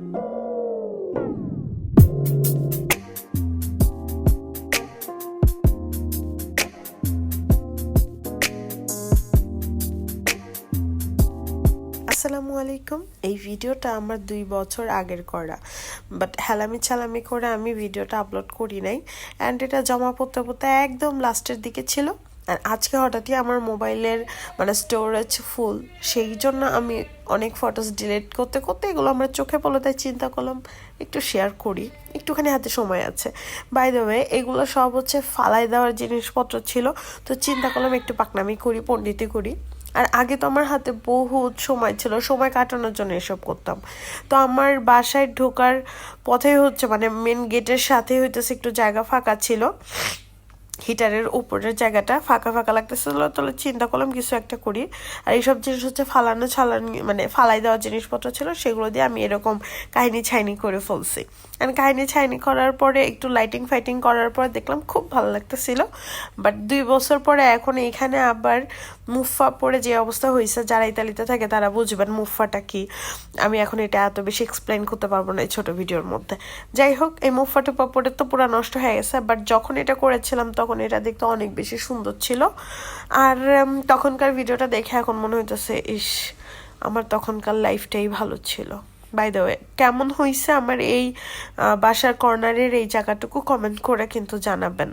আসসালামু আলাইকুম। এই ভিডিওটা আমার দুই বছর আগের করা। বাট হেলামি চালামি করে আমি ভিডিওটা আপলোড করি নাই। অ্যান্ড এটা জমা পড়তে পড়তে একদম লাস্টের দিকে ছিল। আজকে হঠাৎই আমার মোবাইলের মানে স্টোরেজ ফুল সেই জন্য আমি অনেক ফটোস ডিলিট করতে করতে এগুলো আমার চোখে পড়ল তাই চিন্তা করলাম, একটু শেয়ার করি, একটুখানি হাতে সময় আছে। বাই দ্য ওয়ে এগুলো সব হচ্ছে ফালাই দেওয়ার জিনিসপত্র ছিল, তো চিন্তা করলাম একটু পাকনামি করি, পণ্ডিতি করি। আর আগে তো আমার হাতে বহুত সময় ছিল, সময় কাটানোর জন্য এসব করতাম। তো আমার বাসায় ঢোকার পথে হচ্ছে মানে মেন গেটের সাথে হইতেছে একটু জায়গা ফাঁকা ছিল। হিটারের উপরের জায়গাটা ফাঁকা ফাঁকা লাগতেছিল তাহলে চিন্তা করলাম কিছু একটা করি। আর এইসব জিনিস হচ্ছে ফালানো ছালানি মানে ফালাই দেওয়া জিনিসপত্র ছিল, সেগুলো দিয়ে আমি এরকম কাহিনী ছাইনি করে ফেলছি। আর কাহিনী ছাইনি করার পরে, একটু লাইটিং ফাইটিং করার পর দেখলাম খুব ভালো লাগতেছিল। বাট দুই বছর পরে এখন এখানে আবার মুফা পরে যে অবস্থা হয়েছে যারা ইতালিতে থাকে তারা বুঝবেন মুফাটা কি। আমি এখন এটা এত বেশি এক্সপ্লেন করতে পারব না এই ছোটো ভিডিওর মধ্যে। যাই হোক, এই মুফাটা পরে তো পুরো নষ্ট হয়ে গেছে বাট যখন এটা করেছিলাম তখন এটা দেখতে অনেক বেশি সুন্দর ছিল। আর তখনকার ভিডিওটা দেখে এখন মনে হইতেছে, ইস, আমার তখনকার লাইফটাই ভালো ছিল। বাই দ্য ওয়ে কেমন হয়েছে আমার এই বাসার কর্নারের এই জায়গাটুকু কমেন্ট করে কিন্তু জানাবেন।